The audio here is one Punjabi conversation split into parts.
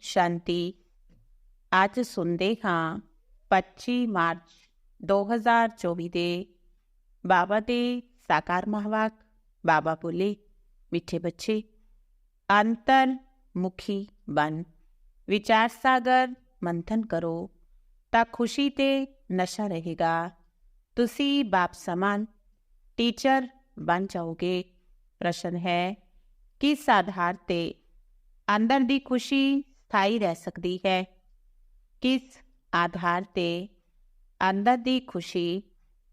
ਸ਼ਾਂਤੀ ਅੱਜ ਸੁਣਦੇ ਹਾਂ 25 ਮਾਰਚ 2024 ਦੇ ਬਾਬਾ ਦੇ ਸਾਕਾਰ ਮਹਾਵਾਕ ਬਾਬਾ ਬੋਲੇ ਮਿੱਠੇ ਬੱਚੇ ਅੰਤਰ ਮੁਖੀ ਬਨ ਵਿਚਾਰ ਸਾਗਰ ਮੰਥਨ ਕਰੋ ਤਾਂ ਖੁਸ਼ੀ ਤੇ ਨਸ਼ਾ ਰਹੇਗਾ ਤੁਸੀਂ ਬਾਪ ਸਮਾਨ ਟੀਚਰ ਬਣ ਜਾਓਗੇ ਪ੍ਰਸ਼ਨ ਹੈ ਕਿਸ ਆਧਾਰ ਤੇ ਅੰਦਰ ਦੀ ਖੁਸ਼ੀ ਸਥਾਈ ਰਹਿ ਸਕਦੀ ਹੈ। ਕਿਸ ਆਧਾਰ ਤੇ ਅੰਦਰ ਦੀ ਖੁਸ਼ੀ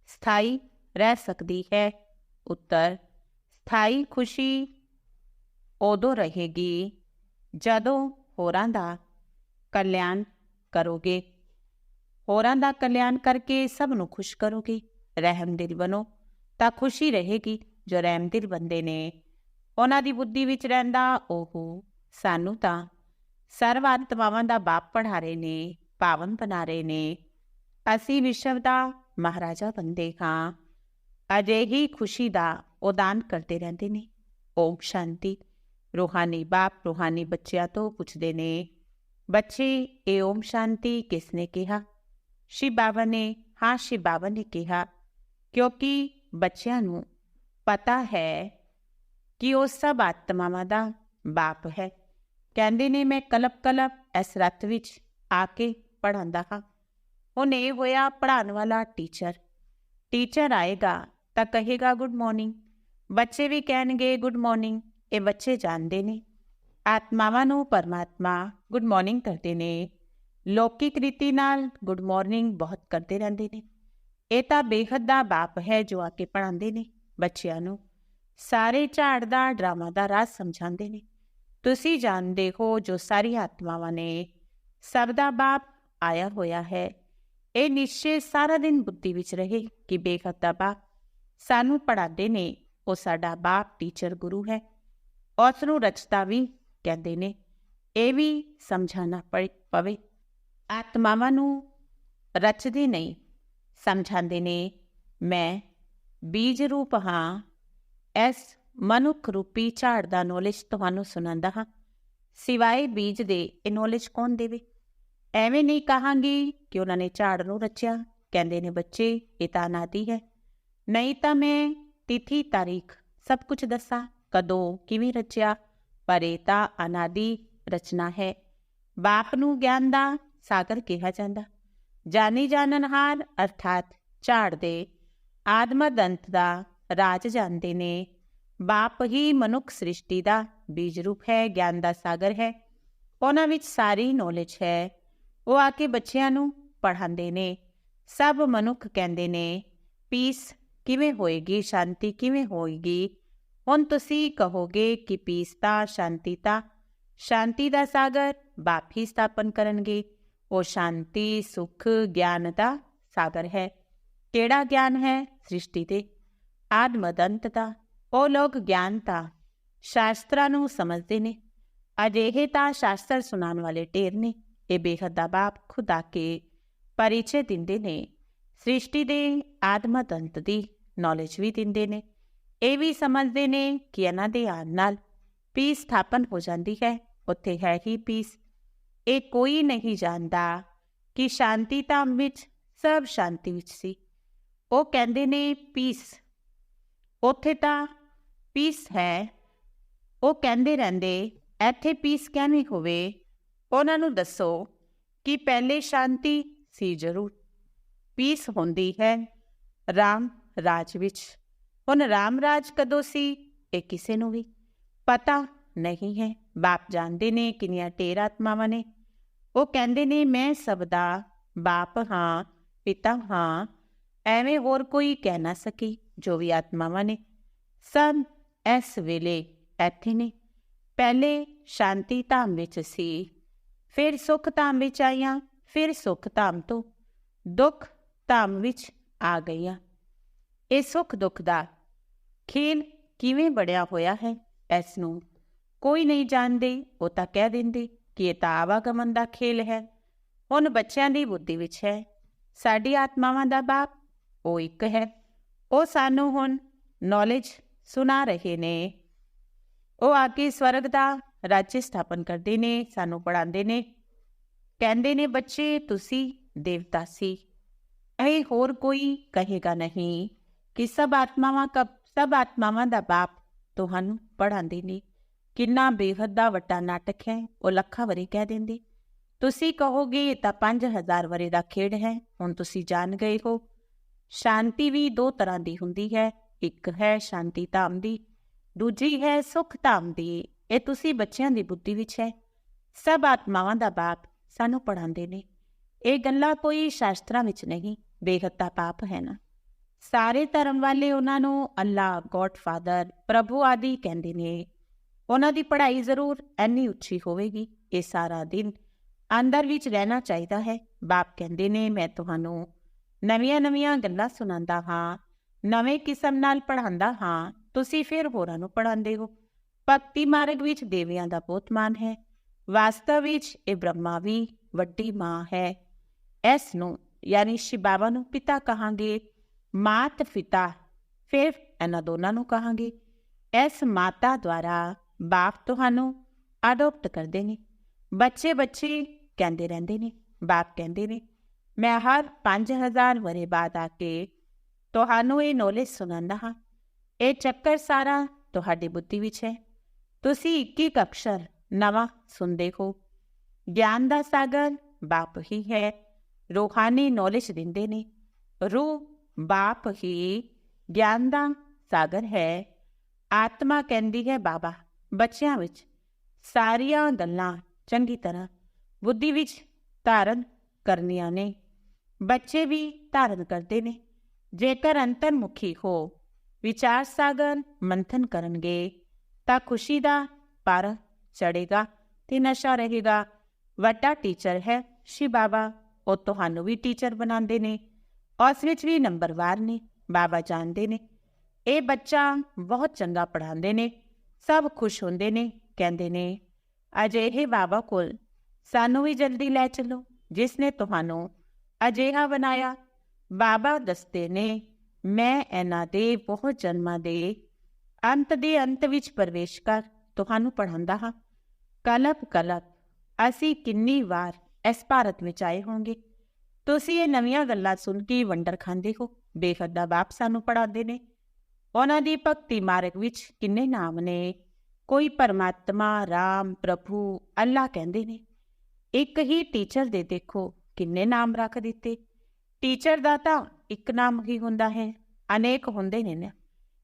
ਸਥਾਈ ਰਹਿ ਸਕਦੀ ਹੈ? ਉੱਤਰ, ਸਥਾਈ ਖੁਸ਼ੀ ਉਦੋਂ ਰਹੇਗੀ ਜਦੋਂ ਹੋਰਾਂ ਦਾ ਕਲਿਆਣ ਕਰੋਗੇ। ਹੋਰਾਂ ਦਾ ਕਲਿਆਣ ਕਰਕੇ ਸਭ ਨੂੰ ਖੁਸ਼ ਕਰੋਗੇ। ਰਹਿਮਦਿਲ ਬਣੋ ਤਾਂ ਖੁਸ਼ੀ ਰਹੇਗੀ। ਜੋ ਰਹਿਮਦਿਲ ਬੰਦੇ ਨੇ, ਉਹਨਾਂ ਦੀ ਬੁੱਧੀ ਵਿੱਚ ਰਹਿੰਦਾ, ਉਹ ਸਾਨੂੰ ਤਾਂ ਸਰਵ ਆਤਮਾਵਾਂ ਦਾ ਬਾਪ ਪੜ੍ਹਾ ਰਹੇ ਨੇ, ਪਾਵਨ ਬਣਾ ਰਹੇ ਨੇ। ਅਸੀਂ ਵਿਸ਼ਵ ਦਾ ਮਹਾਰਾਜਾ ਬੰਦੇ ਹਾਂ। ਅਜਿਹੀ ਖੁਸ਼ੀ ਦਾ ਉਦਾਨ ਕਰਦੇ ਰਹਿੰਦੇ ਨੇ। ਓਮ ਸ਼ਾਂਤੀ। ਰੂਹਾਨੀ ਬਾਪ, ਰੂਹਾਨੀ ਬੱਚਿਆਂ ਤੋਂ ਪੁੱਛਦੇ ਨੇ, ਬੱਚੇ, ਇਹ ਓਮ ਸ਼ਾਂਤੀ ਕਿਸ ਨੇ ਕਿਹਾ? ਸ਼ਿਵ ਬਾਬਾ ਨੇ, ਹਾਂ ਸ਼ਿਵ ਬਾਬਾ ਨੇ ਕਿਹਾ, ਕਿਉਂਕਿ ਬੱਚਿਆਂ ਨੂੰ ਪਤਾ ਹੈ ਕਿ ਉਹ ਸਭ ਆਤਮਾਵਾਂ ਦਾ ਬਾਪ ਹੈ। ਕਹਿੰਦੇ ਨੇ, ਮੈਂ ਕਲਪ ਕਲਪ ਇਸ ਰਤ ਵਿੱਚ ਆ ਕੇ ਪੜਾਉਂਦਾ ਹਾਂ। ਹੁਣ ਇਹ ਹੋਇਆ ਪੜਾਉਣ ਵਾਲਾ ਟੀਚਰ ਟੀਚਰ ਆਏਗਾ ਤਾਂ ਕਹੇਗਾ ਗੁੱਡ ਮਾਰਨਿੰਗ ਬੱਚੇ ਵੀ ਕਹਿਣਗੇ ਗੁੱਡ ਮਾਰਨਿੰਗ ਇਹ ਬੱਚੇ ਜਾਣਦੇ ਨੇ। ਆਤਮਾਵਾਂ ਨੂੰ ਪਰਮਾਤਮਾ ਗੁੱਡ ਮਾਰਨਿੰਗ ਕਰਦੇ ਨੇ। ਲੌਕਿਕ ਰੀਤੀ ਨਾਲ ਗੁੱਡ ਮਾਰਨਿੰਗ ਬਹੁਤ ਕਰਦੇ ਰਹਿੰਦੇ ਨੇ। ਇਹ ਤਾਂ ਬੇਹੱਦ ਦਾ ਬਾਪ ਹੈ ਜੋ ਆ ਕੇ ਪੜਾਉਂਦੇ ਨੇ ਬੱਚਿਆਂ ਨੂੰ। ਸਾਰੇ ਝਾੜ ਦਾ ਡਰਾਮਾ ਦਾ ਰਾਜ ਸਮਝਾਉਂਦੇ ਨੇ। ਤੁਸੀਂ ਜਾਣਦੇ ਹੋ ਜੋ ਸਾਰੀ ਆਤਮਾਵਾਂ ਨੇ, ਸਭ ਦਾ ਬਾਪ ਆਇਆ ਹੋਇਆ ਹੈ। ਇਹ ਨਿਸ਼ਚੈ ਸਾਰਾ ਦਿਨ ਬੁੱਧੀ ਵਿੱਚ ਰਹੇ ਕਿ ਬੇਖਤਾ ਦਾ ਬਾਪ ਸਾਨੂੰ ਪੜਾਉਂਦੇ ਨੇ, ਉਹ ਸਾਡਾ ਬਾਪ ਟੀਚਰ ਗੁਰੂ ਹੈ। ਉਸ ਨੂੰ ਰਚਤਾ ਵੀ ਕਹਿੰਦੇ ਨੇ, ਇਹ ਵੀ ਸਮਝਾਣਾ ਪਵੇ। ਆਤਮਾਵਾਂ ਨੂੰ ਰਚਦੇ ਨਹੀਂ ਸਮਝਾਉਂਦੇ ਨੇ, ਮੈਂ ਬੀਜ ਰੂਪ ਹਾਂ ਐਸ ਮਨੁੱਖ ਰੂਪੀ ਝਾੜ ਦਾ ਨੌਲੇਜ ਤੁਹਾਨੂੰ ਸੁਣਾਉਂਦਾ ਹਾਂ। ਸਿਵਾਏ ਬੀਜ ਦੇ ਇਹ ਨੌਲੇਜ ਕੌਣ ਦੇਵੇ? ਐਵੇਂ ਨਹੀਂ ਕਹਾਂਗੀ ਕਿ ਉਹਨਾਂ ਨੇ ਝਾੜ ਨੂੰ ਰਚਿਆ। ਕਹਿੰਦੇ ਨੇ, ਬੱਚੇ, ਇਹ ਤਾਂ ਨਾਤੀ ਹੈ। ਨਹੀਂ ਤਾਂ ਮੈਂ ਤਿਥੀ ਤਾਰੀਖ ਸਭ ਕੁਝ ਦੱਸਾਂ, ਕਦੋਂ, ਕਿਵੇਂ ਰਚਿਆ, ਪਰ ਇਹ ਤਾਂ ਅਨਾਦੀ ਰਚਨਾ ਹੈ। ਬਾਪ ਨੂੰ ਗਿਆਨ ਦਾ ਸਾਗਰ ਕਿਹਾ ਜਾਂਦਾ। ਜਾਣੀ ਜਾਣਨਹਾਰ ਅਰਥਾਤ ਝਾੜ ਦੇ ਆਦਮਦੰਤ ਦਾ ਰਾਜ ਜਾਂਦੇ ਨੇ ਬਾਪ ਹੀ ਮਨੁੱਖ ਸ੍ਰਿਸ਼ਟੀ ਦਾ ਬੀਜ ਰੂਪ ਹੈ, ਗਿਆਨ ਦਾ ਸਾਗਰ ਹੈ। ਉਹਨਾਂ ਵਿੱਚ ਸਾਰੀ ਨੌਲੇਜ ਹੈ। ਉਹ ਆ ਕੇ ਬੱਚਿਆਂ ਨੂੰ ਪੜ੍ਹਾਉਂਦੇ ਨੇ। ਸਭ ਮਨੁੱਖ ਕਹਿੰਦੇ ਨੇ ਪੀਸ ਕਿਵੇਂ ਹੋਏਗੀ? ਸ਼ਾਂਤੀ ਕਿਵੇਂ ਹੋਏਗੀ? ਹੁਣ ਤੁਸੀਂ ਕਹੋਗੇ ਕਿ ਪੀਸ ਤਾਂ ਸ਼ਾਂਤੀ ਤਾਂ। ਸ਼ਾਂਤੀ ਦਾ ਸਾਗਰ ਬਾਪ ਹੀ ਸਥਾਪਨ ਕਰਨਗੇ। ਉਹ ਸ਼ਾਂਤੀ, ਸੁਖ, ਗਿਆਨ ਦਾ ਸਾਗਰ ਹੈ। ਕਿਹੜਾ ਗਿਆਨ ਹੈ? ਸ੍ਰਿਸ਼ਟੀ 'ਤੇ। ਆਦਮਦੰਤ ਦਾ। ਉਹ ਲੋਕ ਗਿਆਨ ਤਾਂ ਸ਼ਾਸਤਰਾਂ ਨੂੰ ਸਮਝਦੇ ਨੇ। ਅਜਿਹੇ ਤਾਂ ਸ਼ਾਸਤਰ ਸੁਣਾਉਣ ਵਾਲੇ ਢੇਰ ਨੇ। ਇਹ ਬੇਹੱਦ ਦਾ ਬਾਪ ਖੁਦਾ ਕੇ ਪਰਿਚੈ ਦਿੰਦੇ ਨੇ। ਸ੍ਰਿਸ਼ਟੀ ਦੇ ਆਦਮਦੰਤ ਦੀ ਨੌਲੇਜ ਵੀ ਦਿੰਦੇ ਨੇ। ਇਹ ਵੀ ਸਮਝਦੇ ਨੇ ਕਿ ਇਹਨਾਂ ਦੇ ਆਨ ਨਾਲ ਪੀਸ ਸਥਾਪਨ ਹੋ ਜਾਂਦੀ ਹੈ। ਉੱਥੇ ਹੈ ਹੀ ਪੀਸ ਇਹ ਕੋਈ ਨਹੀਂ ਜਾਣਦਾ ਕਿ ਸ਼ਾਂਤੀ ਤਾਂ ਵਿੱਚ, ਸਭ ਸ਼ਾਂਤੀ ਵਿੱਚ ਸੀ। ਉਹ ਕਹਿੰਦੇ ਨੇ ਪੀਸ ਉੱਥੇ ਤਾਂ ਪੀਸ ਹੈ, ਉਹ ਕਹਿੰਦੇ ਰਹਿੰਦੇ, ਇੱਥੇ ਪੀਸ ਕਿਵੇਂ ਹੋਵੇ, ਉਹਨਾਂ ਨੂੰ ਦੱਸੋ ਕਿ ਪਹਿਲੇ ਸ਼ਾਂਤੀ ਸੀ ਜ਼ਰੂਰ। ਪੀਸ ਹੁੰਦੀ ਹੈ ਰਾਮ ਰਾਜ ਵਿੱਚ। ਹੁਣ ਰਾਮ ਰਾਜ ਕਦੋਂ ਸੀ, ਇਹ ਕਿਸੇ ਨੂੰ ਵੀ ਪਤਾ ਨਹੀਂ ਹੈ। ਬਾਪ ਜਾਣਦੇ ਨੇ ਕਿੰਨੀਆਂ ਢੇਰ ਆਤਮਾਵਾਂ ਨੇ। ਉਹ ਕਹਿੰਦੇ ਨੇ, ਮੈਂ ਸਭ ਦਾ ਬਾਪ ਹਾਂ, ਪਿਤਾ ਹਾਂ, ਐਵੇਂ ਹੋਰ ਕੋਈ ਕਹਿ ਨਾ ਸਕੀ ਜੋ ਵੀ ਆਤਮਾਵਾਂ ਨੇ। ਸਭ ਇਸ ਵੇਲੇ ਇੱਥੇ ਨੇ। ਪਹਿਲੇ ਸ਼ਾਂਤੀ ਧਾਮ ਵਿੱਚ ਸੀ, ਫਿਰ ਸੁਖ ਧਾਮ ਵਿੱਚ ਆਈਆਂ, ਫਿਰ ਸੁਖ ਧਾਮ ਤੋਂ ਦੁੱਖ ਧਾਮ ਵਿੱਚ ਆ ਗਈਆਂ। ਇਹ ਸੁਖ ਦੁੱਖ ਦਾ ਖੇਲ ਕਿਵੇਂ ਬੜਿਆ ਹੋਇਆ ਹੈ, ਇਸ ਨੂੰ ਕੋਈ ਨਹੀਂ ਜਾਣਦੇ, ਉਹ ਤਾਂ ਕਹਿ ਦਿੰਦੇ ਕਿ ਇਹ ਤਾਂ ਆਵਾਗਮਨ ਦਾ ਖੇਲ ਹੈ। ਹੁਣ ਬੱਚਿਆਂ ਦੀ ਬੁੱਧੀ ਵਿੱਚ ਹੈ, ਸਾਡੀ ਆਤਮਾਵਾਂ ਦਾ ਬਾਪ ਉਹ ਇੱਕ ਹੈ, ਉਹ ਸਾਨੂੰ ਹੁਣ ਨੌਲੇਜ ਸੁਣਾ ਰਹੇ ਨੇ। ਉਹ ਆ ਕੇ ਸਵਰਗ ਦਾ ਰਾਜ ਸਥਾਪਨ ਕਰਦੇ ਨੇ, ਸਾਨੂੰ ਪੜਾਉਂਦੇ ਨੇ। ਕਹਿੰਦੇ ਨੇ, ਬੱਚੇ, ਤੁਸੀਂ ਦੇਵਤਾ ਸੀ। ਇਹ ਹੋਰ ਕੋਈ ਕਹੇਗਾ ਨਹੀਂ ਕਿ ਸਭ ਆਤਮਾਵਾਂ ਕਬ, ਸਭ ਆਤਮਾਵਾਂ ਦਾ ਬਾਪ ਤੁਹਾਨੂੰ ਪੜਾਉਂਦੇ ਨੇ। ਕਿੰਨਾ ਬੇਹੱਦ ਦਾ ਵੱਡਾ ਨਾਟਕ ਹੈ, ਉਹ ਲੱਖਾਂ ਵਰੇ ਕਹਿ ਦਿੰਦੇ। ਤੁਸੀਂ ਕਹੋਗੇ, ਇਹ ਤਾਂ 5000 ਵਰੇ ਦਾ ਖੇਡ ਹੈ, ਹੁਣ ਤੁਸੀਂ ਜਾਣ ਗਏ ਹੋ। ਸ਼ਾਂਤੀ ਵੀ ਦੋ ਤਰ੍ਹਾਂ ਦੀ ਹੁੰਦੀ ਹੈ। ਇੱਕ ਹੈ ਸ਼ਾਂਤੀ ਧਾਮ ਦੀ, ਦੂਜੀ ਹੈ ਸੁਖ ਧਾਮ ਦੀ। ਇਹ ਤੁਸੀਂ ਬੱਚਿਆਂ ਦੀ ਬੁੱਧੀ ਵਿੱਚ ਹੈ। ਸਭ ਆਤਮਾਵਾਂ ਦਾ ਬਾਪ ਸਾਨੂੰ ਪੜਾਉਂਦੇ ਨੇ। ਇਹ ਗੱਲਾਂ ਕੋਈ ਸ਼ਾਸਤਰਾਂ ਵਿੱਚ ਨਹੀਂ, ਬੇਹੱਦ ਦਾ ਪਾਪ ਹੈ ਨਾ। ਸਾਰੇ ਧਰਮ ਵਾਲੇ ਉਹਨਾਂ ਨੂੰ ਅੱਲਾ ਗੋਡ ਫਾਦਰ ਪ੍ਰਭੂ ਆਦਿ ਕਹਿੰਦੇ ਨੇ। ਉਹਨਾਂ ਦੀ ਪੜ੍ਹਾਈ ਜ਼ਰੂਰ ਐਨੀ ਉੱਚੀ ਹੋਵੇਗੀ, ਇਹ ਸਾਰਾ ਦਿਨ ਅੰਦਰ ਵਿੱਚ ਰਹਿਣਾ ਚਾਹੀਦਾ ਹੈ। ਬਾਪ ਕਹਿੰਦੇ ਨੇ, ਮੈਂ ਤੁਹਾਨੂੰ ਨਵੀਆਂ-ਨਵੀਆਂ ਗੱਲਾਂ ਸੁਣਾਉਂਦਾ ਹਾਂ। ਨਵੇਂ ਕਿਸਮ ਨਾਲ ਪੜ੍ਹਾਉਂਦਾ ਹਾਂ, ਤੁਸੀਂ ਫਿਰ ਹੋਰਾਂ ਨੂੰ ਪੜ੍ਹਾਉਂਦੇ ਹੋ। ਭਗਤੀ ਮਾਰਗ ਵਿੱਚ ਦੇਵਿਆਂ ਦਾ ਬਹੁਤ ਮਾਨ ਹੈ। ਵਾਸਤਵ ਵਿੱਚ ਇਹ ਬ੍ਰਹਮਾ ਵੀ ਵੱਡੀ ਮਾਂ ਹੈ। ਇਸ ਨੂੰ ਯਾਨੀ ਸ਼ਿਬਾਵਾ ਨੂੰ ਪਿਤਾ ਕਹਾਂਗੇ, ਮਾਤ ਪਿਤਾ ਫਿਰ ਇਹਨਾਂ ਦੋਨਾਂ ਨੂੰ ਕਹਾਂਗੇ। ਇਸ ਮਾਤਾ ਦੁਆਰਾ ਬਾਪ ਤੁਹਾਨੂੰ ਅਡਾਪਟ ਕਰਦੇ ਨੇ। ਬੱਚੇ ਬੱਚੇ ਕਹਿੰਦੇ ਰਹਿੰਦੇ ਨੇ, ਬਾਪ ਕਹਿੰਦੇ ਨੇ, ਮੈਂ ਹਰ 5000 ਵਰੇ ਬਾਅਦ ਆ ਕੇ ਤੁਹਾਨੂੰ ਇਹ ਨੌਲੇਜ ਸੁਣਾਉਂਦਾ ਹਾਂ। ਇਹ ਚੱਕਰ ਸਾਰਾ ਤੁਹਾਡੀ ਬੁੱਧੀ ਵਿੱਚ ਹੈ। ਤੁਸੀਂ ਇੱਕ ਇੱਕ ਅਕਸ਼ਰ ਨਵਾਂ ਸੁਣਦੇ ਹੋ। ਗਿਆਨ ਦਾ ਸਾਗਰ ਬਾਪ ਹੀ ਹੈ। ਰੂਹਾਨੀ ਨੌਲੇਜ ਦਿੰਦੇ ਨੇ। ਰੂਹ ਬਾਪ ਹੀ ਗਿਆਨ ਦਾ ਸਾਗਰ ਹੈ। ਆਤਮਾ ਕਹਿੰਦੀ ਹੈ, ਬਾਬਾ, ਬੱਚਿਆਂ ਵਿੱਚ ਸਾਰੀਆਂ ਗੱਲਾਂ ਚੰਗੀ ਤਰ੍ਹਾਂ ਬੁੱਧੀ ਵਿੱਚ ਧਾਰਨ ਕਰਨੀਆਂ ਨੇ। ਬੱਚੇ ਵੀ ਧਾਰਨ ਕਰਦੇ ਨੇ। ਜੇਕਰ ਅੰਤਰਮੁਖੀ ਹੋ, ਵਿਚਾਰ ਸਾਗਰ ਮੰਥਨ ਕਰਨਗੇ, ਤਾਂ ਖੁਸ਼ੀ ਦਾ ਪਰ ਚੜੇਗਾ ਤੇ ਨਸ਼ਾ ਰਹੇਗਾ। ਵੱਡਾ ਟੀਚਰ ਹੈ ਸ਼ਿਵ ਬਾਬਾ, ਉਹ ਤੁਹਾਨੂੰ ਵੀ ਟੀਚਰ ਬਣਾਉਂਦੇ ਨੇ, ਉਸ ਵਿੱਚ ਵੀ ਨੰਬਰਵਾਰ ਨੇ, ਬਾਬਾ ਜਾਣਦੇ ਨੇ। ਇਹ ਬੱਚਾ ਬਹੁਤ ਚੰਗਾ ਪੜਾਉਂਦੇ ਨੇ, ਸਭ ਖੁਸ਼ ਹੁੰਦੇ ਨੇ, ਕਹਿੰਦੇ ਨੇ, ਅਜਿਹੇ ਬਾਬਾ ਕੋਲ ਸਾਨੂੰ ਵੀ ਜਲਦੀ ਲੈ ਚੱਲੋ, ਜਿਸ ਨੇ ਤੁਹਾਨੂੰ ਅਜਿਹਾ ਬਣਾਇਆ ਬਾਬਾ ਦੱਸਦੇ ਨੇ, ਮੈਂ ਇਹਨਾਂ ਦੇ ਬਹੁਤ ਜਨਮਾਂ ਦੇ ਅੰਤ ਦੇ ਅੰਤ ਵਿੱਚ ਪ੍ਰਵੇਸ਼ ਕਰ ਤੁਹਾਨੂੰ ਪੜਾਉਂਦਾ ਹਾਂ। ਕਲਪ ਕਲਪ, ਅਸੀਂ ਕਿੰਨੀ ਵਾਰ ਇਸ ਭਾਰਤ ਵਿੱਚ ਆਏ ਹੋਵਾਂਗੇ ਤੁਸੀਂ ਇਹ ਨਵੀਆਂ ਗੱਲਾਂ ਸੁਣ ਕੇ ਵੰਡਰ ਖਾਂਦੇ ਹੋ। ਬੇਹੱਦ ਦਾ ਬਾਪ ਸਾਨੂੰ ਪੜਾਉਂਦੇ ਨੇ। ਉਹਨਾਂ ਦੀ ਭਗਤੀ ਮਾਰਗ ਵਿੱਚ ਕਿੰਨੇ ਨਾਮ ਨੇ? ਕੋਈ ਪਰਮਾਤਮਾ, ਰਾਮ, ਪ੍ਰਭੂ, ਅੱਲਾ ਕਹਿੰਦੇ ਨੇ। ਇੱਕ ਹੀ ਟੀਚਰ ਦੇ ਦੇਖੋ ਕਿੰਨੇ ਨਾਮ ਰੱਖ ਦਿੱਤੇ। ਟੀਚਰ ਦਾ ਤਾਂ ਇੱਕ ਨਾਮ ਹੀ ਹੁੰਦਾ ਹੈ। ਅਨੇਕ ਹੁੰਦੇ ਨੇ ਨਾ।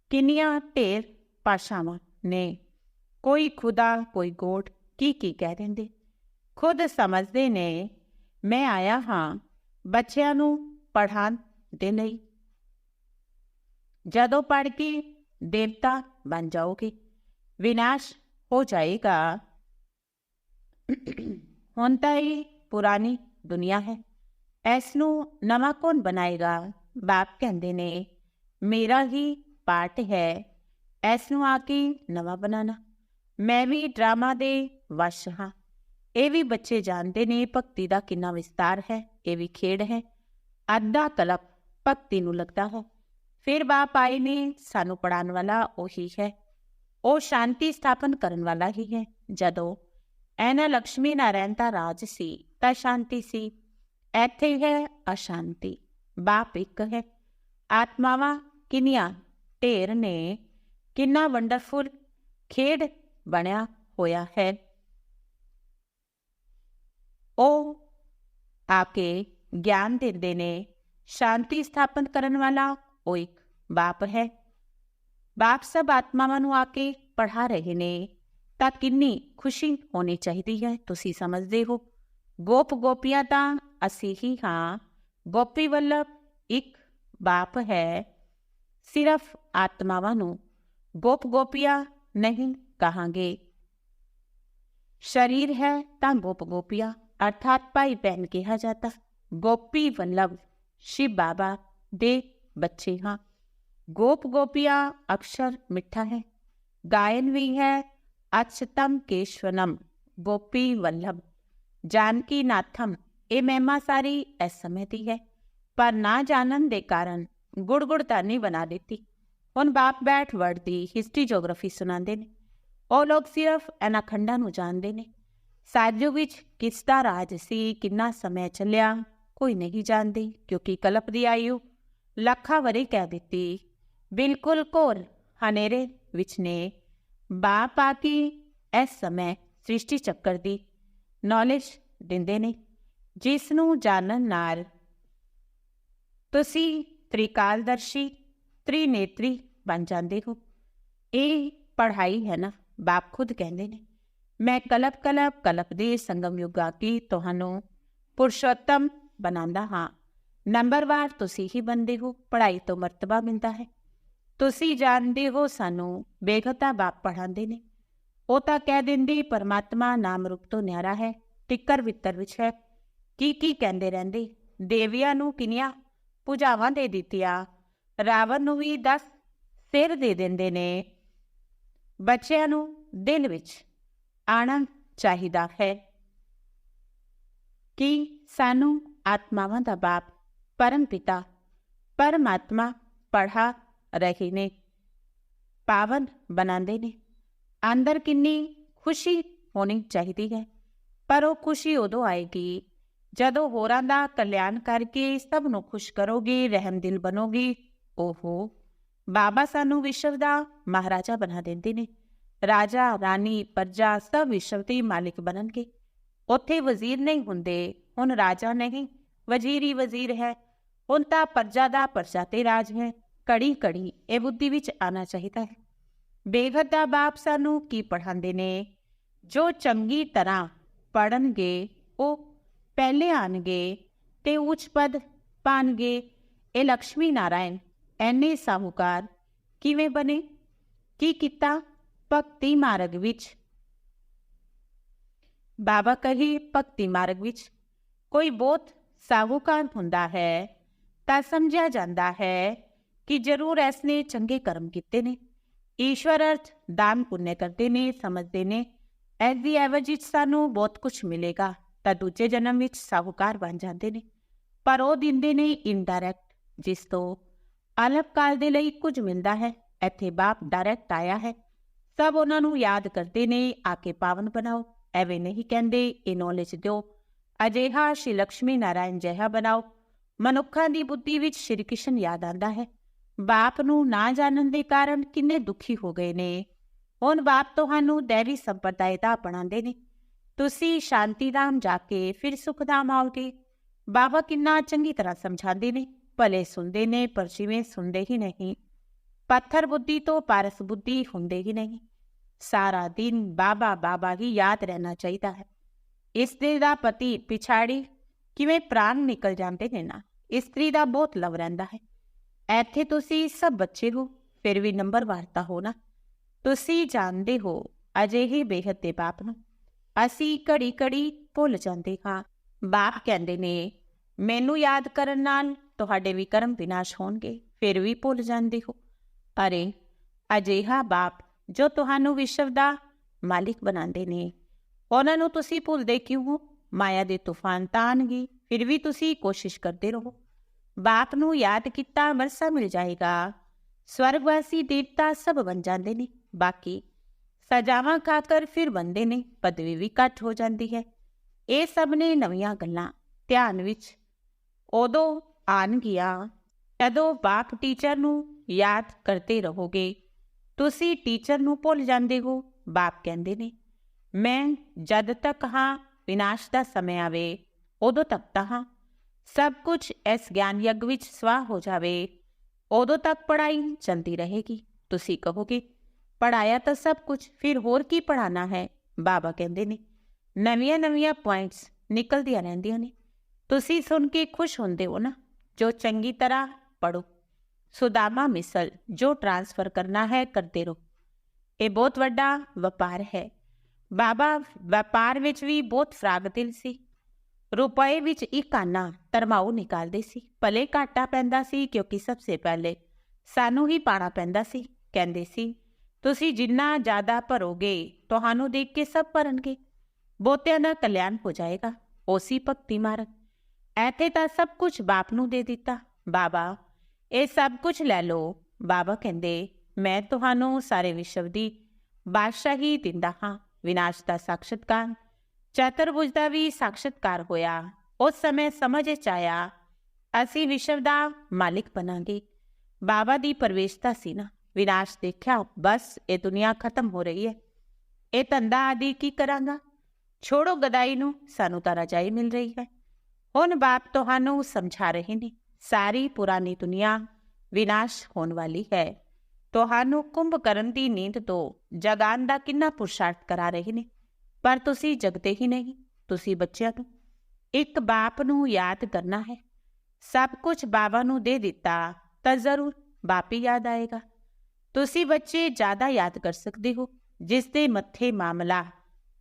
ਕਿੰਨੀਆਂ ਢੇਰ ਭਾਸ਼ਾਵਾਂ ਨੇ। ਕੋਈ ਖੁਦਾ, ਕੋਈ ਗੋਡ, ਕੀ ਕੀ ਕਹਿ ਦਿੰਦੇ? ਖੁਦ ਸਮਝਦੇ ਨੇ, ਮੈਂ ਆਇਆ ਹਾਂ, ਬੱਚਿਆਂ ਨੂੰ ਪੜ੍ਹਾਉਣ ਦੇ ਲਈ। ਜਦੋਂ ਪੜ੍ਹ ਕੇ ਦੇਵਤਾ ਬਣ ਜਾਓਗੇ, ਵਿਨਾਸ਼ ਹੋ ਜਾਏਗਾ। ਹੁਣ ਤਾਂ ਇਹ ਪੁਰਾਣੀ ਦੁਨੀਆ ਹੈ। ਇਸ ਨੂੰ ਨਵਾਂ ਕੌਣ ਬਣਾਏਗਾ? ਬਾਪ ਕਹਿੰਦੇ ਨੇ, ਮੇਰਾ ਹੀ ਪਾਰਟ ਹੈ ਇਸ ਨੂੰ ਆ ਕੇ ਨਵਾਂ ਬਣਾਣਾ ਮੈਂ ਵੀ ਡਰਾਮਾ ਦੇ ਵਸ਼ ਹਾਂ। ਇਹ ਵੀ ਬੱਚੇ ਜਾਣਦੇ ਨੇ ਭਗਤੀ ਦਾ ਕਿੰਨਾ ਵਿਸਤਾਰ ਹੈ, ਇਹ ਵੀ ਖੇਡ ਹੈ। ਅੱਧਾ ਤਲਪ ਭਗਤੀ ਨੂੰ ਲੱਗਦਾ ਹੈ। ਫਿਰ ਬਾਪ ਆਏ ਨੇ, ਸਾਨੂੰ ਪੜਾਉਣ ਵਾਲਾ ਉਹੀ ਹੈ। ਉਹ ਸ਼ਾਂਤੀ ਸਥਾਪਨ ਕਰਨ ਵਾਲਾ ਹੀ ਹੈ। ਜਦੋਂ ਐਨਾ ਲక్ష్ਮੀ ਨਾਰਾਇਣ ਦਾ ਰਾਜ ਸੀ, ਤਾਂ ਸ਼ਾਂਤੀ ਸੀ। ਇੱਥੇ ਹੈ ਅਸ਼ਾਂਤੀ, ਬਾਪ ਇੱਕ ਹੈ। ਆਤਮਾਵਾਂ ਕਿੰਨੀਆਂ, ਢੇਰ ਨੇ, ਕਿੰਨਾ ਵੰਡਰਫੁਲ ਖੇਡ ਬਣਿਆ ਹੋਇਆ ਹੈ। ਉਹ ਆਪਕੇ ਗਿਆਨ ਦਿੰਦੇ ਨੇ, ਸ਼ਾਂਤੀ ਸਥਾਪਨ ਕਰਨ ਵਾਲਾ ਉਹ ਇੱਕ ਬਾਪ ਹੈ। ਬਾਪ ਸਭ ਆਤਮਾਵਾਂ ਨੂੰ ਆ ਕੇ ਪੜ੍ਹਾ ਰਹੇ ਨੇ, ਤਾਂ ਕਿੰਨੀ ਖੁਸ਼ੀ ਹੋਣੀ ਚਾਹੀਦੀ ਹੈ, ਤੁਸੀਂ ਸਮਝਦੇ ਹੋ। ਗੋਪ ਗੋਪੀਆਂ ਤਾਂ ਅਸੀਂ ਹੀ ਹਾਂ ਗੋਪੀ ਵੱਲਭ ਇੱਕ ਬਾਪ ਹੈ ਸਿਰਫ ਆਤਮਾਵਾਂ ਨੂੰ ਗੋਪ ਗੋਪੀਆਂ ਨਹੀਂ ਕਹਾਂਗੇ शरीर है ता गोप गोपिया अर्थात भाई बहन कहा जाता गोपी वल्लभ शिव बाबा दे बच्चे हाँ गोप गोपिया अक्षर मिठा है गायन भी है अक्षतम केशवनम गोपी वल्लभ जानकी नाथम ਇਹ ਮਹਿਮਾ ਸਾਰੀ ਇਸ ਸਮੇਂ ਦੀ ਹੈ। ਪਰ ਨਾ ਜਾਣਨ ਦੇ ਕਾਰਨ ਗੁੜਗੁੜਤਾ ਨਹੀਂ ਬਣਾ ਦਿੱਤੀ। ਹੁਣ ਬਾਪ ਬੈਠ ਵਰਡ ਦੀ ਹਿਸਟਰੀ ਜੀਓਗ੍ਰਾਫੀ ਸੁਣਾਉਂਦੇ ਨੇ। ਉਹ ਲੋਕ ਸਿਰਫ ਇਹਨਾਂ ਖੰਡਾਂ ਨੂੰ ਜਾਣਦੇ ਨੇ। ਸਾਜੂ ਵਿੱਚ ਕਿਸ ਦਾ ਰਾਜ ਸੀ, ਕਿੰਨਾ ਸਮੇਂ ਚੱਲਿਆ, ਕੋਈ ਨਹੀਂ ਜਾਣਦੀ, ਕਿਉਂਕਿ ਕਲਪ ਦੀ ਆਯੂ ਲੱਖਾਂ ਵਰੇ ਕਹਿ ਦਿੱਤੀ। ਬਿਲਕੁਲ ਘੋਰ ਹਨੇਰੇ ਵਿੱਚ ਨੇ। ਬਾਪ ਆ ਕੇ ਇਸ ਸਮੇਂ ਸ੍ਰਿਸ਼ਟੀ ਚੱਕਰ ਦੀ ਨੌਲੇਜ ਦਿੰਦੇ ਨੇ। ਜਿਸ ਨੂੰ ਜਾਣਨ ਨਾਲ ਤੁਸੀਂ ਤ੍ਰਿਕਾਲਦਰਸ਼ੀ, ਤ੍ਰਿਨੇਤਰੀ ਬਣ ਜਾਂਦੇ ਹੋ। ਇਹ ਪੜ੍ਹਾਈ ਹੈ ਨਾ, ਬਾਪ ਖੁਦ ਕਹਿੰਦੇ ਨੇ। ਮੈਂ ਕਲਪ ਕਲਪ ਕਲਪ ਦੇ ਸੰਗਮ ਯੁੱਗ ਆ ਕੇ ਤੁਹਾਨੂੰ ਪੁਰਸ਼ੋਤਮ ਬਣਾਉਂਦਾ ਹਾਂ। ਨੰਬਰ ਵਾਰ ਤੁਸੀਂ ਹੀ ਬੰਦੇ ਹੋ, ਪੜ੍ਹਾਈ ਤੋਂ ਮਰਤਬਾ ਮਿਲਦਾ ਹੈ। ਤੁਸੀਂ ਜਾਣਦੇ ਹੋ ਸਾਨੂੰ ਬੇਗਤਾ ਬਾਪ ਪੜ੍ਹਾਉਂਦੇ ਨੇ। ਉਹ ਤਾਂ ਕਹਿ ਦਿੰਦੇ, ਪਰਮਾਤਮਾ ਨਾਮ ਰੂਪ ਤੋਂ ਨਿਆਰਾ ਹੈ ਟਿੱਕਰ ਵਿਤਰ ਵਿੱਚ ਹੈ। ਕੀ ਕੀ ਕਹਿੰਦੇ ਰਹਿੰਦੇ? ਦੇਵੀਆਂ ਨੂੰ ਕਿੰਨੀਆਂ ਪੂਜਾਵਾਂ ਦੇ ਦਿੱਤੀਆਂ? ਰਾਵਣ ਨੂੰ ਵੀ 10 ਸਿਰ ਦੇ ਦਿੰਦੇ ਨੇ। ਬੱਚਿਆਂ ਨੂੰ ਦਿਲ ਵਿੱਚ ਆਣਾ ਚਾਹੀਦਾ ਹੈ ਕਿ ਸਾਨੂੰ ਆਤਮਾਵਾਂ ਦਾ ਬਾਪ ਪਰਮ ਪਿਤਾ, ਪਰਮਾਤਮਾ ਪੜ੍ਹਾ ਰਹੇ ਨੇ, ਪਾਵਨ ਬਣਾਉਂਦੇ ਨੇ। ਅੰਦਰ ਕਿੰਨੀ ਖੁਸ਼ੀ ਹੋਣੀ ਚਾਹੀਦੀ ਹੈ, ਪਰ ਉਹ ਖੁਸ਼ੀ ਉਦੋਂ ਆਏਗੀ ਜਦੋਂ ਹੋਰਾਂ ਦਾ ਕਲਿਆਣ ਕਰਕੇ ਸਭ ਨੂੰ ਖੁਸ਼ ਕਰੋਗੇ, ਰਹਿਮ ਦਿਲ ਬਣੋਗੇ, ਓਹੋ, ਬਾਬਾ ਸਾਨੂੰ ਵਿਸ਼ਵ ਦਾ ਮਹਾਰਾਜਾ ਬਣਾ ਦਿੰਦੇ ਨੇ। ਰਾਜਾ, ਰਾਣੀ, ਪਰਜਾ ਸਭ ਵਿਸ਼ਵ ਦੇ ਮਾਲਿਕ ਬਣਨਗੇ। ਉੱਥੇ ਵਜ਼ੀਰ ਨਹੀਂ ਹੁੰਦੇ, ਹੁਣ ਰਾਜਾ ਨਹੀਂ, ਵਜ਼ੀਰ ਹੀ ਵਜ਼ੀਰ ਹੈ। ਹੁਣ ਤਾਂ ਪਰਜਾ ਦਾ ਪਰਜਾ ਤੇ ਰਾਜ ਹੈ ਕੜੀ ਕੜੀ ਇਹ ਬੁੱਧੀ ਵਿੱਚ ਆਣਾ ਚਾਹੀਦਾ ਹੈ। ਬੇਗਤ ਦਾ ਬਾਪ ਸਾਨੂੰ ਕੀ ਪੜਾਉਂਦੇ ਨੇ, ਜੋ ਚੰਗੀ ਤਰ੍ਹਾਂ ਪੜਨਗੇ ਉਹ ਪਹਿਲੇ ਆਣਗੇ ਤੇ ਉੱਚ ਪਦ ਪਾਣਗੇ। ਇਹ ਲక్ష్ਮੀ ਨਾਰਾਇਣ, ਐਨੇ ਸਾਹੂਕਾਰ ਕਿਵੇਂ ਬਣੇ? ਕੀ ਕੀਤਾ? ਭਗਤੀ ਮਾਰਗ ਵਿੱਚ। ਬਾਬਾ ਕਹੀ, ਭਗਤੀ ਮਾਰਗ ਵਿੱਚ ਕੋਈ ਬਹੁਤ ਸਾਹੂਕਾਰ ਹੁੰਦਾ ਹੈ, ਤਾਂ ਸਮਝਿਆ ਜਾਂਦਾ ਹੈ ਕਿ ਜ਼ਰੂਰ ਐਸਨੇ ਚੰਗੇ ਕਰਮ ਕੀਤੇ ਨੇ। ਈਸ਼ਵਰ ਅਰਥ ਦਾਨ ਪੁੰਨ ਕਰਦੇ ਨੇ, ਸਮਝਦੇ ਨੇ। ਐਸ ਦੀ ਐਵਰੇਜ ਵਿੱਚ ਸਾਨੂੰ ਬਹੁਤ ਕੁਝ ਮਿਲੇਗਾ। ਤਾਂ ਦੂਜੇ ਜਨਮ ਵਿੱਚ ਸਾਹੂਕਾਰ ਬਣ ਜਾਂਦੇ ਨੇ। ਪਰ ਉਹ ਦਿੰਦੇ ਨੇ ਇਨਡਾਇਰੈਕਟ ਜਿਸ ਤੋਂ ਅਲਪ ਕਾਲ ਦੇ ਲਈ ਕੁਝ ਮਿਲਦਾ ਹੈ। ਇੱਥੇ ਬਾਪ ਡਾਇਰੈਕਟ ਆਇਆ ਹੈ। ਸਭ ਉਹਨਾਂ ਨੂੰ ਯਾਦ ਕਰਦੇ ਨੇ, ਆ ਕੇ ਪਾਵਨ ਬਣਾਓ। ਐਵੇਂ ਨਹੀਂ ਕਹਿੰਦੇ, ਇਹ ਨੌਲੇਜ ਦਿਓ। ਅਜਿਹਾ ਸ਼੍ਰੀ ਲక్ష్ਮੀ ਨਾਰਾਇਣ ਜਿਹਾ ਬਣਾਓ। ਮਨੁੱਖਾਂ ਦੀ ਬੁੱਧੀ ਵਿੱਚ ਸ਼੍ਰੀ ਕ੍ਰਿਸ਼ਨ ਯਾਦ ਆਂਦਾ ਹੈ। ਬਾਪ ਨੂੰ ਨਾ ਜਾਣਨ ਦੇ ਕਾਰਨ ਕਿੰਨੇ ਦੁਖੀ ਹੋ ਗਏ ਨੇ। ਹੁਣ ਬਾਪ ਤੁਹਾਨੂੰ ਦੇਵੀ ਸੰਪਰਦਾਇ ਦਾ ਅਪਣਾਉਂਦੇ ਨੇ। ਤੁਸੀਂ ਸ਼ਾਂਤੀਧਾਮ ਜਾ ਕੇ ਫਿਰ ਸੁਖਧਾਮ ਆਓਗੇ ਬਾਬਾ ਕਿੰਨਾ ਚੰਗੀ ਤਰ੍ਹਾਂ ਸਮਝਾਉਂਦੇ ਨੇ ਭਲੇ ਸੁਣਦੇ ਨੇ ਪਰ ਜਿਵੇਂ ਸੁਣਦੇ ਹੀ ਨਹੀਂ ਪੱਥਰ ਬੁੱਧੀ ਤੋਂ ਪਾਰਸ ਬੁੱਧੀ ਹੁੰਦੇ ਹੀ ਨਹੀਂ ਸਾਰਾ ਦਿਨ ਬਾਬਾ ਬਾਬਾ ਹੀ ਯਾਦ ਰਹਿਣਾ ਚਾਹੀਦਾ ਹੈ ਇਸ ਦੇ ਦਾ ਪਤੀ ਪਿਛਾੜੀ ਕਿਵੇਂ ਪ੍ਰਾਣ ਨਿਕਲ ਜਾਂਦੇ ਨੇ ਨਾ ਇਸਤਰੀ ਦਾ ਬਹੁਤ ਲਵ ਰਹਿੰਦਾ ਹੈ ਇੱਥੇ ਤੁਸੀਂ ਸਭ ਬੱਚੇ ਹੋ ਫਿਰ ਵੀ ਨੰਬਰ ਵਾਰਤਾ ਹੋ ਨਾ ਤੁਸੀਂ ਜਾਣਦੇ ਹੋ ਅਜੇ ਹੀ ਬੇਹੱਦ ਦੇ ਬਾਪ ਨੂੰ ਅਸੀਂ ਘੜੀ ਘੜੀ ਭੁੱਲ ਜਾਂਦੇ ਹਾਂ। ਬਾਪ ਕਹਿੰਦੇ ਨੇ, ਮੈਨੂੰ ਯਾਦ ਕਰਨ ਨਾਲ ਤੁਹਾਡੇ ਵੀ ਕਰਮ ਵਿਨਾਸ਼ ਹੋਣਗੇ, ਫਿਰ ਵੀ ਭੁੱਲ ਜਾਂਦੇ ਹੋ। ਅਰੇ, ਅਜਿਹਾ ਬਾਪ ਜੋ ਤੁਹਾਨੂੰ ਵਿਸ਼ਵ ਦਾ ਮਾਲਿਕ ਬਣਾਉਂਦੇ ਨੇ। ਉਹਨਾਂ ਨੂੰ ਤੁਸੀਂ ਭੁੱਲਦੇ ਕਿਉਂ? ਹੋ ਮਾਇਆ ਦੇ ਤੂਫਾਨ ਤਾਣਗੇ ਫਿਰ ਵੀ ਤੁਸੀਂ ਕੋਸ਼ਿਸ਼ ਕਰਦੇ ਰਹੋ। ਬਾਪ ਨੂੰ ਯਾਦ ਕੀਤਾ ਵਰਸਾ ਮਿਲ ਜਾਏਗਾ। ਸਵਰਗਵਾਸੀ ਦੇਵਤਾ ਸਭ ਬਣ ਜਾਂਦੇ ਨੇ। ਬਾਕੀ ਸਜਾਵਾਂ ਖਾਕਰ ਫਿਰ ਬੰਦੇ ਨੇ ਪਦਵੀ ਵੀ ਘੱਟ ਹੋ ਜਾਂਦੀ ਹੈ। ਇਹ ਸਭ ਨੇ ਨਵੀਆਂ ਗੱਲਾਂ ਧਿਆਨ ਵਿੱਚ ਉਦੋਂ ਆਣਗੀਆਂ ਜਦੋਂ ਬਾਪ ਟੀਚਰ ਨੂੰ ਯਾਦ ਕਰਦੇ ਰਹੋਗੇ। ਤੁਸੀਂ ਟੀਚਰ ਨੂੰ ਭੁੱਲ ਜਾਂਦੇ ਹੋ, ਬਾਪ ਕਹਿੰਦੇ ਨੇ। ਮੈਂ ਜਦ ਤੱਕ ਹਾਂ, ਵਿਨਾਸ਼ ਦਾ ਸਮੇਂ ਆਵੇ, ਉਦੋਂ ਤੱਕ ਤਾਂ ਹਾਂ। ਸਭ ਕੁਝ ਇਸ ਗਿਆਨ ਯੱਗ ਵਿੱਚ ਸਵਾਹ ਹੋ ਜਾਵੇ, ਉਦੋਂ ਤੱਕ ਪੜਾਈ ਚਲਦੀ ਰਹੇਗੀ। ਤੁਸੀਂ ਕਹੋਗੇ ਪੜਾਇਆ ਤਾਂ ਸਭ ਕੁਝ ਫਿਰ ਹੋਰ ਕੀ ਪੜਾਣਾ ਹੈ? ਬਾਬਾ ਕਹਿੰਦੇ ਨੇ, ਨਵੀਆਂ ਨਵੀਆਂ ਪੁਆਇੰਟਸ ਨਿਕਲਦੀਆਂ ਰਹਿੰਦੀਆਂ ਨੇ। ਤੁਸੀਂ ਸੁਣ ਕੇ ਖੁਸ਼ ਹੁੰਦੇ ਹੋ ਨਾ? ਜੋ ਚੰਗੀ ਤਰ੍ਹਾਂ ਪੜੋ ਸੁਦਾਮਾ ਮਿਸਲ, ਜੋ ਟ੍ਰਾਂਸਫਰ ਕਰਨਾ ਹੈ, ਕਰਦੇ ਰਹੋ। ਇਹ ਬਹੁਤ ਵੱਡਾ ਵਪਾਰ ਹੈ। ਬਾਬਾ ਵਪਾਰ ਵਿੱਚ ਵੀ ਬਹੁਤ ਫਰਾਗਤਿਲ ਸੀ। ਰੁਪਏ ਵਿੱਚ ਇੱਕ ਆਨਾ ਤਰਮਾਉ ਨਿਕਾਲਦੇ ਸੀ। ਭਲੇ ਘਾਟਾ ਪੈਂਦਾ ਸੀ, ਕਿਉਂਕਿ ਸਭ ਤੋਂ ਪਹਿਲੇ ਸਾਨੂੰ ਹੀ ਪਾਣਾ ਪੈਂਦਾ ਸੀ, ਕਹਿੰਦੇ ਸੀ ਤੁਸੀਂ ਜਿੰਨਾ ਜ਼ਿਆਦਾ ਭਰੋਗੇ, ਤੁਹਾਨੂੰ ਦੇਖ ਕੇ ਸਭ ਭਰਨਗੇ। ਬੋਤਿਆਂ ਦਾ ਕਲਿਆਣ ਹੋ ਜਾਏਗਾ, ਉਸੇ ਭਗਤੀ ਮਾਰਗ। ਐਥੇ ਤਾਂ ਸਭ ਕੁਝ ਬਾਪ ਨੂੰ ਦੇ ਦਿੱਤਾ। ਬਾਬਾ, ਇਹ ਸਭ ਕੁਝ ਲੈ ਲਓ। ਬਾਬਾ ਕਹਿੰਦੇ, ਮੈਂ ਤੁਹਾਨੂੰ ਸਾਰੇ ਵਿਸ਼ਵ ਦੀ ਬਾਦਸ਼ਾਹੀ ਦਿੰਦਾ ਹਾਂ। ਵਿਨਾਸ਼ ਦਾ ਸਾਖਸ਼ਤਕਾਰ ਚਤੁਰਭੁਜ ਦਾ ਵੀ ਸਾਖਸ਼ਤਕਾਰ ਹੋਇਆ। ਉਸ ਸਮੇਂ ਸਮਝ ਚ ਆਇਆ, ਅਸੀਂ ਵਿਸ਼ਵ ਦਾ ਮਾਲਿਕ ਬਣਾਂਗੇ। ਬਾਬਾ ਦੀ ਪਰਵੇਸ਼ਤਾ ਸੀ ਨਾ। ਵਿਨਾਸ਼ ਦੇਖਿਆ, ਬਸ ਇਹ ਦੁਨੀਆ ਖਤਮ ਹੋ ਰਹੀ ਹੈ। ਇਹ ਧੰਦਾ ਆਦਿ ਕੀ ਕਰਾਂਗਾ? ਛੋੜੋ ਗਦਾਈ ਨੂੰ, ਸਾਨੂੰ ਤਾਂ ਰਜਾਈ ਮਿਲ ਰਹੀ ਹੈ। ਹੁਣ ਬਾਪ ਤੁਹਾਨੂੰ ਸਮਝਾ ਰਹੇ ਨੇ, ਸਾਰੀ ਪੁਰਾਣੀ ਦੁਨੀਆ ਵਿਨਾਸ਼ ਹੋਣ ਵਾਲੀ ਹੈ। ਤੁਹਾਨੂੰ ਕੁੰਭ ਕਰਨ ਦੀ ਨੀਂਦ ਤੋਂ ਜਗਾਨ ਦਾ ਕਿੰਨਾ ਪੁਰਸ਼ਾਰਥ ਕਰਾ ਰਹੇ ਨੇ। ਪਰ ਤੁਸੀਂ ਜਗਦੇ ਹੀ ਨਹੀਂ, ਤੁਸੀਂ ਬੱਚਿਆਂ ਨੂੰ। ਇੱਕ ਬਾਪ ਨੂੰ ਯਾਦ ਕਰਨਾ ਹੈ। ਸਭ ਕੁਝ ਬਾਬਾ ਨੂੰ ਦੇ ਦਿੱਤਾ, ਤਾਂ ਜ਼ਰੂਰ ਬਾਪ ਹੀ ਯਾਦ ਆਏਗਾ। ਤੁਸੀਂ ਬੱਚੇ ਜ਼ਿਆਦਾ ਯਾਦ ਕਰ ਸਕਦੇ ਹੋ, ਜਿਸ ਦੇ ਮੱਥੇ ਮਾਮਲਾ।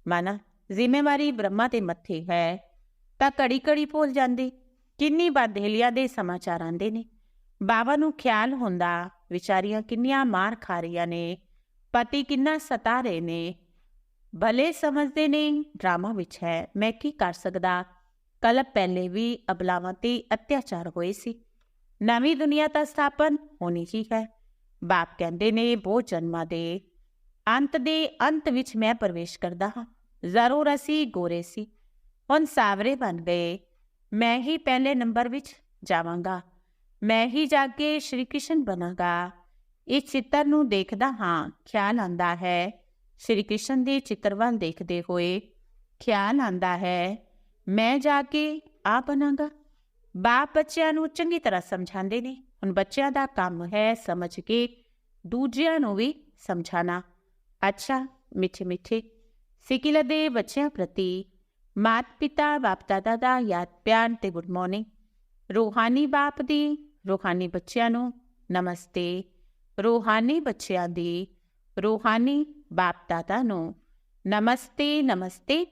ਮਾਨਾ, ਜ਼ਿੰਮੇਵਾਰੀ ਬ੍ਰਹਮਾ ਦੇ ਮੱਥੇ ਹੈ। ਤਾਂ ਘੜੀ ਘੜੀ ਭੁੱਲ ਜਾਂਦੇ। ਕਿੰਨੀ ਬਾਦੇਲੀਆਂ ਦੇ ਸਮਾਚਾਰ ਆਂਦੇ ਨੇ। ਬਾਵਾ ਨੂੰ ਖਿਆਲ ਹੁੰਦਾ, ਵਿਚਾਰੀਆਂ ਕਿੰਨੀਆਂ ਮਾਰ ਖਾ ਰਹੀਆਂ ਨੇ। ਪਤੀ ਕਿੰਨਾ ਸਤਾ ਰਹੇ ਨੇ। ਭਲੇ ਸਮਝਦੇ ਨੇ, ਡਰਾਮਾ ਵਿੱਚ ਹੈ। ਮੈਂ ਕੀ ਕਰ ਸਕਦਾ? ਕੱਲ ਪਹਿਲੇ ਵੀ ਅਬਲਾਵਾਂ ਤੇ ਅਤਿਆਚਾਰ ਹੋਏ ਸੀ। ਨਵੀਂ ਦੁਨੀਆ ਦਾ ਸਥਾਪਨ ਹੋਣੀ ਹੀ ਹੈ। ਬਾਪ ਕਹਿੰਦੇ ਨੇ ਬਹੁਤ ਜਨਮਾਂ ਦੇ। ਅੰਤ ਦੇ ਅੰਤ ਵਿੱਚ ਮੈਂ ਪ੍ਰਵੇਸ਼ ਕਰਦਾ ਹਾਂ। ਜ਼ਰੂਰ ਅਸੀਂ ਗੋਰੇ ਸੀ। ਹੁਣ ਸਾਵਰੇ ਬਣ ਗਏ। ਮੈਂ ਹੀ ਪਹਿਲੇ ਨੰਬਰ ਵਿੱਚ ਜਾਵਾਂਗਾ। ਮੈਂ ਹੀ ਜਾ ਕੇ ਸ਼੍ਰੀ ਕ੍ਰਿਸ਼ਨ ਬਣਾਂਗਾ। ਇਸ ਚਿੱਤਰ ਨੂੰ ਦੇਖਦਾ ਹਾਂ। ਖਿਆਲ ਆਂਦਾ ਹੈ। ਸ਼੍ਰੀ ਕ੍ਰਿਸ਼ਨ ਦੇ ਚਿੱਤਰ ਵੱਲ ਦੇਖਦੇ ਹੋਏ ਖਿਆਲ ਆਂਦਾ ਹੈ। ਮੈਂ ਜਾ ਕੇ ਆ ਬਣਾਂਗਾ। ਬਾਪ ਬੱਚਿਆਂ ਨੂੰ ਚੰਗੀ ਤਰ੍ਹਾਂ ਸਮਝਾਉਂਦੇ ਨੇ। ਹੁਣ ਬੱਚਿਆਂ ਦਾ ਕੰਮ ਹੈ ਸਮਝ ਕੇ ਦੂਜਿਆਂ ਨੂੰ ਵੀ ਸਮਝਾਣਾ ਅੱਛਾ, ਮਿੱਠੇ ਮਿੱਠੇ। ਸਿਕਿਲ ਦੇ ਬੱਚਿਆਂ ਪ੍ਰਤੀ ਮਾਤ ਪਿਤਾ ਬਾਪ ਦਾਦਾ ਦਾ ਯਾਦ ਪਿਆਰ ਤੇ ਗੁੱਡ ਮਾਰਨਿੰਗ। ਰੂਹਾਨੀ ਬਾਪ ਦੀ, ਰੂਹਾਨੀ ਬੱਚਿਆਂ ਨੂੰ ਨਮਸਤੇ। ਰੂਹਾਨੀ ਬੱਚਿਆਂ ਦੀ, ਰੂਹਾਨੀ ਬਾਪ ਦਾਦਾ ਨੂੰ ਨਮਸਤੇ ਨਮਸਤੇ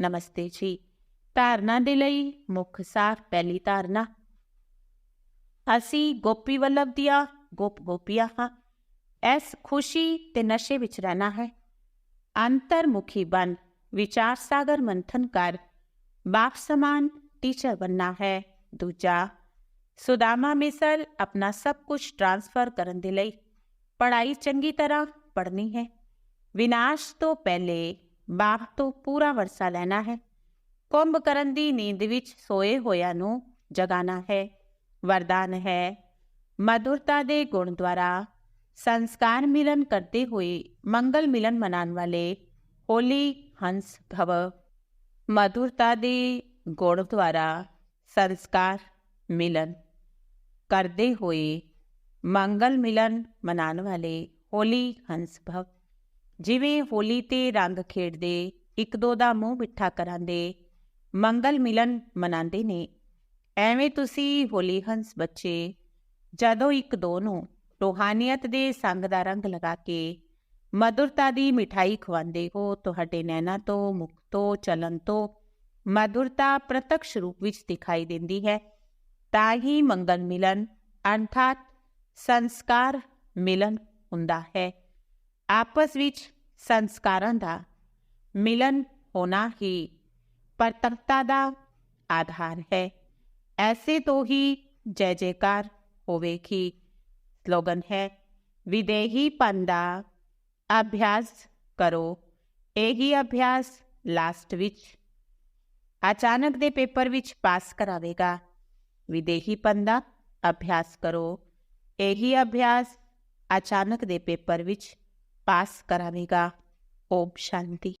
ਨਮਸਤੇ ਜੀ। ਧਾਰਨਾ ਦੇ ਲਈ ਮੁੱਖ ਸਾਰ ਪਹਿਲੀ ਧਾਰਨਾ ਅਸੀਂ ਗੋਪੀ ਵੱਲਭ ਦੀਆਂ ਗੋਪ ਗੋਪੀਆਂ ਹਾਂ। ਐਸ ਖੁਸ਼ੀ ਤੇ ਨਸ਼ੇ ਵਿੱਚ ਰਹਿਣਾ ਹੈ। ਅੰਤਰਮੁਖੀ ਬਨ ਵਿਚਾਰ ਸਾਗਰ ਮੰਥਨ ਕਰ। ਬਾਪ ਸਮਾਨ, ਟੀਚਰ ਬੰਨਾ ਹੈ। ਦੂਜਾ, ਸੁਦਾਮਾ ਮਿਸਰ ਆਪਣਾ ਸਭ ਕੁਝ ਟ੍ਰਾਂਸਫਰ ਕਰਨ ਦੇ ਲਈ। ਪੜਾਈ ਚੰਗੀ ਤਰ੍ਹਾਂ ਪੜਨੀ ਹੈ। ਵਿਨਾਸ਼ ਤੋਂ ਪਹਿਲੇ ਬਾਪ ਤੋਂ ਪੂਰਾ ਵਰਸਾ ਲੈਣਾ ਹੈ। ਕੁੰਭ ਕਰਨ ਦੀ ਨੀਂਦ ਵਿੱਚ ਸੋਏ ਹੋਇਆ ਨੂੰ ਜਗਾਣਾ ਹੈ। ਵਰਦਾਨ ਹੈ ਮధుਰਤਾ ਦੇ ਗੁਣ ਦੁਆਰਾ ਸੰਸਕਾਰ ਮਿਲਨ ਕਰਦੇ ਹੋਏ ਮੰਗਲ ਮਿਲਨ ਮਨਾਉਣ ਵਾਲੇ ਹੋਲੀ ਹੰਸ ਭਵ ਮਧੁਰਤਾ ਦੇ ਗੁਣ ਦੁਆਰਾ ਸੰਸਕਾਰ ਮਿਲਨ ਕਰਦੇ ਹੋਏ ਮੰਗਲ ਮਿਲਨ ਮਨਾਉਣ ਵਾਲੇ ਹੋਲੀ ਹੰਸ ਭਵ ਜਿਵੇਂ ਹੋਲੀ ਤੇ ਰੰਗ ਖੇਡਦੇ ਇੱਕ ਦੋ ਦਾ ਮੂੰਹ ਮਿੱਠਾ ਕਰਾਂਦੇ ਮੰਗਲ ਮਿਲਨ ਮਨਾਉਂਦੇ ਨੇ ਐਵੇਂ ਤੁਸੀਂ ਹੋਲੀ ਹੰਸ ਬੱਚੇ, ਜਦੋਂ ਇੱਕ ਦੋ ਨੂੰ ਰੋਹਾਨੀਅਤ ਦੇ ਸੰਗ ਦਾ ਰੰਗ ਲਗਾ ਕੇ ਮధుਰਤਾ ਦੀ ਮਿਠਾਈ ਖਵਾਉਂਦੇ ਹੋ, ਤੁਹਾਡੇ ਨੈਣਾ ਤੋਂ, ਮੁਖ ਤੋਂ ਚਲਨ ਤੋਂ ਮధుਰਤਾ ਪ੍ਰਤੱਖ ਰੂਪ ਵਿੱਚ ਦਿਖਾਈ ਦਿੰਦੀ ਹੈ, ਤਾਂ ਹੀ ਮੰਗਲ ਮਿਲਨ ਅਰਥਾਤ ਸੰਸਕਾਰ ਮਿਲਨ ਹੁੰਦਾ ਹੈ। ਆਪਸ ਵਿੱਚ ਸੰਸਕਾਰਾਂ ਦਾ ਮਿਲਨ ਹੋਣਾ ਹੀ ਪਰਤਕਤਾ ਦਾ ਆਧਾਰ ਹੈ। ਐਸੇ ਤੋਂ ਹੀ ਜੈ ਜੈਕਾਰ ਹੋਵੇਗੀ ਸਲੋਗਨ ਹੈ ਵਿਦੇਹੀ ਪੰਦਾ ਅਭਿਆਸ ਕਰੋ ਇਹੀ ਅਭਿਆਸ ਲਾਸਟ ਵਿੱਚ ਅਚਾਨਕ ਦੇ ਪੇਪਰ ਵਿੱਚ ਪਾਸ ਕਰਾਵੇਗਾ ਵਿਦੇਹੀ ਪੰਦਾ ਅਭਿਆਸ ਕਰੋ ਇਹੀ ਅਭਿਆਸ ਅਚਾਨਕ ਦੇ ਪੇਪਰ ਵਿੱਚ ਪਾਸ ਕਰਾਵੇਗਾ ਓਮ ਸ਼ਾਂਤੀ